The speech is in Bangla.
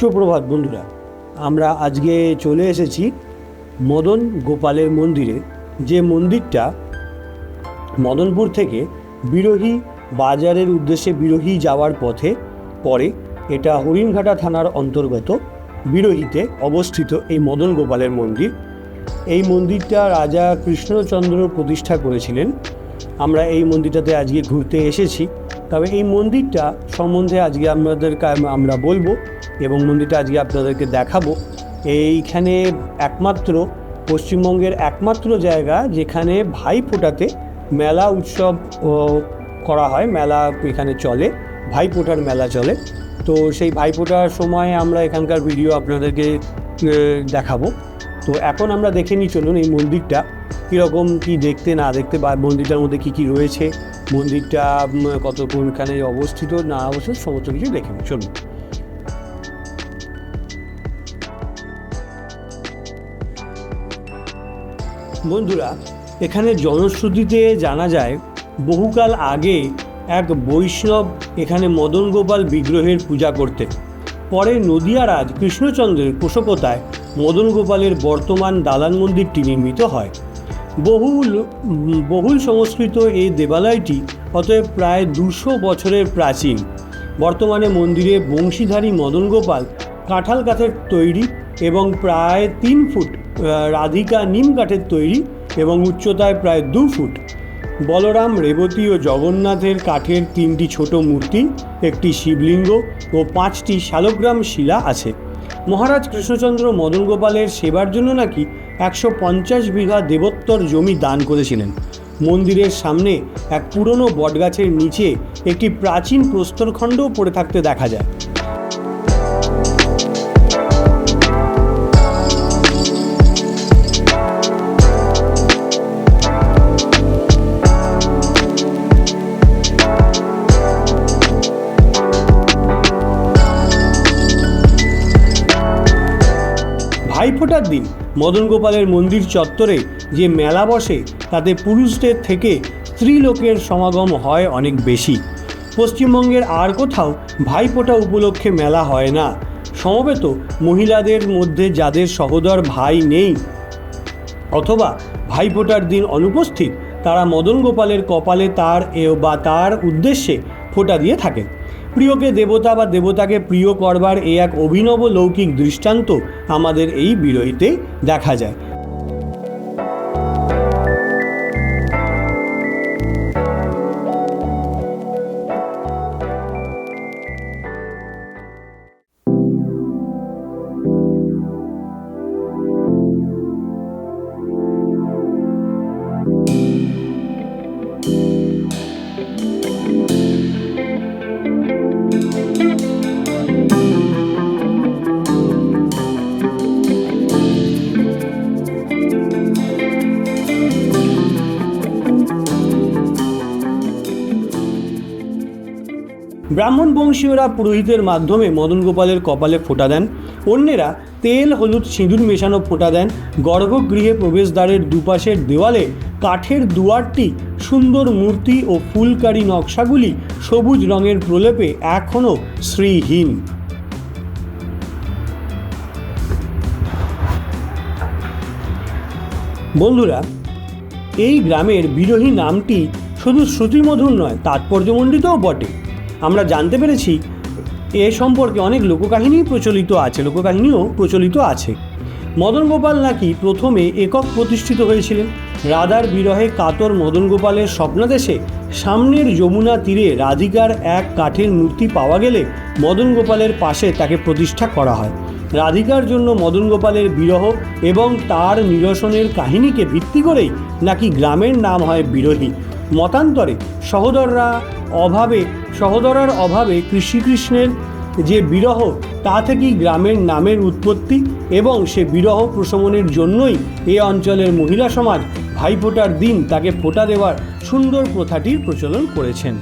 সুপ্রভাত বন্ধুরা, আমরা আজকে চলে এসেছি মদন গোপালের মন্দিরে। যে মন্দিরটা মদনপুর থেকে বিরোহী বাজারের উদ্দেশ্যে বিরোহী যাওয়ার পথে পরে এটা হরিণঘাটা থানার অন্তর্গত বিরোহীতে অবস্থিত এই মদন গোপালের মন্দির। এই মন্দিরটা রাজা কৃষ্ণচন্দ্র প্রতিষ্ঠা করেছিলেন। আমরা এই মন্দিরটাতে আজকে ঘুরতে এসেছি। তবে এই মন্দিরটা সম্বন্ধে আজকে আপনাদেরকে আম- আমরা বলব এবং মন্দিরটা আজকে আপনাদেরকে দেখাবো। এইখানে একমাত্র পশ্চিমবঙ্গের একমাত্র জায়গা যেখানে ভাই ফোটাতে মেলা উৎসব করা হয়, মেলা এখানে চলে ভাইফোঁটার মেলা চলে। তো সেই ভাইফোঁটার সময় আমরা এখানকার ভিডিও আপনাদেরকে দেখাবো। তো এখন আমরা দেখে নিই, চলুন এই মন্দিরটা কীরকম, কি দেখতে, না দেখতে, বা মন্দিরটার মধ্যে কি কি রয়েছে, মন্দিরটা কত অবস্থিত, না অবস্থিত, সমস্ত কিছু দেখে নিই, চলুন। বন্ধুরা, এখানে জনশ্রুতিতে জানা যায়, বহুকাল আগে এক বৈষ্ণব এখানে মদন গোপাল বিগ্রহের পূজা করতেন। পরে নদিয়ারাজ কৃষ্ণচন্দ্রের পোষকতায় মদন গোপালের বর্তমান দালান মন্দিরটি নির্মিত হয়। বহুল বহুল সংস্কৃত এই দেবালয়টি অতএব প্রায় দুশো বছরের প্রাচীন। বর্তমানে মন্দিরে বংশীধারী মদন গোপাল কাঁঠাল কাঠের তৈরি এবং প্রায় তিন ফুট রাধিকা নিম কাঠের তৈরি এবং উচ্চতায় প্রায় দু ফুট। বলরাম, রেবতী ও জগন্নাথের কাঠের তিনটি ছোট মূর্তি, একটি শিবলিঙ্গ ও পাঁচটি শালগ্রাম শিলা আছে। মহারাজ কৃষ্ণচন্দ্র মদন গোপালের সেবার জন্য নাকি একশো পঞ্চাশ বিঘা দেবোত্তর জমি দান করেছিলেন। মন্দিরের সামনে এক পুরনো বটগাছের নিচে একটি প্রাচীন প্রস্তরখণ্ডও পড়ে থাকতে দেখা যায়। ভাইফোঁটার দিন মদন গোপালের মন্দির চত্বরে যে মেলা বসে, তাতে পুরুষদের থেকে স্ত্রীলোকের সমাগম হয় অনেক বেশি। পশ্চিমবঙ্গের আর কোথাও ভাইফোঁটা উপলক্ষে মেলা হয় না। সমবেত মহিলাদের মধ্যে যাদের সহোদর ভাই নেই অথবা ভাইফোঁটার দিন অনুপস্থিত, তারা মদন গোপালের কপালে তার এ বা তার উদ্দেশ্যে ফোঁটা দিয়ে থাকেন প্রিয়কে দেবতা বা দেবতাকে প্রিয় করবার এ এক অভিনব লৌকিক দৃষ্টান্ত আমাদের এই বিরহিতে দেখা যায়। ব্রাহ্মণ বংশীয়রা পুরোহিতের মাধ্যমে মদন গোপালের কপালে ফোঁটা দেন। অন্যেরা তেল, হলুদ, সিঁদুর মেশানো ফোঁটা দেন। গর্ভগৃহে প্রবেশদ্বারের দুপাশের দেওয়ালে কাঠের দুয়ারটি, সুন্দর মূর্তি ও ফুলকারি নকশাগুলি সবুজ রঙের প্রলেপে এখনও শ্রীহীন। বন্ধুরা, এই গ্রামের বিরোহী নামটি শুধু শ্রুতিমধুর নয়, তাৎপর্যমণ্ডিতও বটে। আমরা জানতে পেরেছি এ সম্পর্কে অনেক লোককাহিনী প্রচলিত আছে, লোককাহিনীও প্রচলিত আছে। মদন গোপাল নাকি প্রথমে একক প্রতিষ্ঠিত হয়েছিলেন? রাধার বিরহে কাতর মদন গোপালের স্বপ্নাদেশে সামনের যমুনা তীরে রাধিকার এক কাঠের মূর্তি পাওয়া গেলে মদন গোপালের পাশে তাকে প্রতিষ্ঠা করা হয়। রাধিকার জন্য মদন গোপালের বিরহ এবং তার নিরসনের কাহিনীকে ভিত্তি করেই নাকি গ্রামের নাম হয় বিরোহী। মতান্তরে সহোদররা অভাবে, সহদরার অভাবে কৃষ্ণকৃষ্ণের যে বিরহ, তা থেকেই গ্রামের নামের উৎপত্তি এবং সে বিরহ প্রশমনের জন্যই এ অঞ্চলের মহিলা সমাজ ভাইফোঁটার দিন তাকে ফোঁটা দেওয়ার সুন্দর প্রথাটির প্রচলন করেছেন।